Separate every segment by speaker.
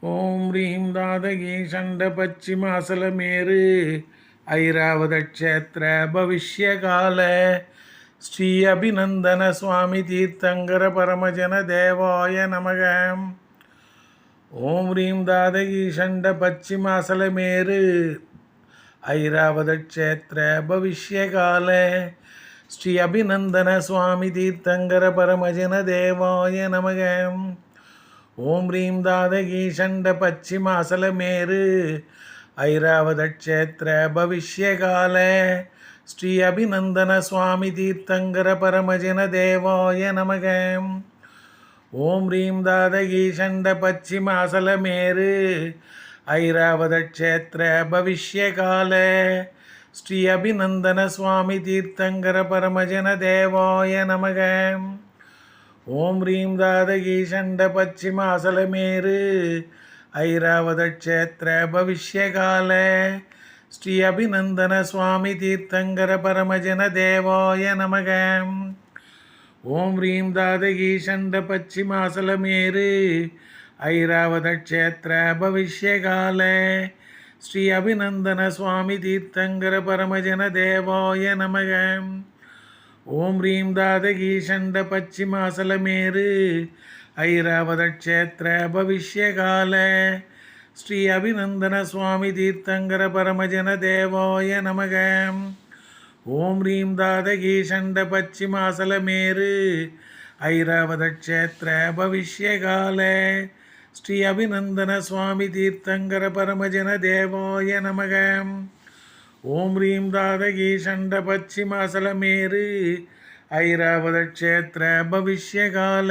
Speaker 1: ஓம் ரீம் தாதகி சண்ட பச்சிம அசலமேரு பவிஷ்யகால. ஸ்ரீ அபிநந்தன சுவாமி தீர்த்தங்கர பரமஜன தேவாய நமக. ஓம் ரீம் தாதகி சண்ட பச்சிம அசலமேரு பவிஷ்யகால. ஸ்ரீ அபிநந்தன சுவாமி தீர்த்தங்கர பரமஜன தேவாய நமகம் ஓம் ரீம் தாதகி சண்ட பச்சிமாசலமேரு அசலமேரு பவிஷ்யகால. ஸ்ரீ அபிநந்தன சுவாமி தீர்த்தங்கர பரமஜன தேவாய நமக. ஓம் ரீம் தாதகி சண்ட பச்சிமாசலமேரு அசலமேரு பவிஷ்யகால. ஸ்ரீ அபிநந்தன சுவாமி தீர்த்தங்கர பரமஜன தேவாய நமகம் ஓம் ரீம் தாதகி சண்ட பச்சிமாசலமேரு ஐராவத க்ஷேத்திர பவிஷ்யகால. ஸ்ரீ அபிநந்தன சுவாமி தீர்த்தங்கர பரமஜன தேவாய நமக. ஓம் ரீம் தாதகி சண்ட பச்சிமாசலமேரு ஐராவத க்ஷேத்திர பவிஷ்யகால. ஸ்ரீ அபிநந்தன சுவாமி தீர்த்தங்கர பரமஜன தேவாய நமகம் ஓம் ரீம் தாதகி சண்ட பச்சிமாசலமேரு ஐராவத க்ஷேத்திர பவிஷ்யகால ஸ்ரீ அபிநந்தன சுவாமி தீர்த்தங்கர பரமஜன தேவாய நமக. ஓம் ரீம் தாதகி சண்ட பச்சிமாசலமேரு ஐராவத க்ஷேத்திர பவிஷ்யகால ஸ்ரீ அபிநந்தன சுவாமி தீர்த்தங்கர பரமஜன தேவாய நமகம் ஓம் ரீம் தாதகி சண்ட பச்சிமாசலமேரு ஐராவத க்ஷேத்திர பவிஷ்யகால.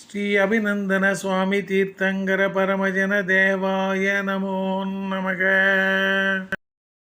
Speaker 1: ஸ்ரீ அபிநந்தன சுவாமி தீர்த்தங்கர பரமஜன தேவாய நமோ நமக.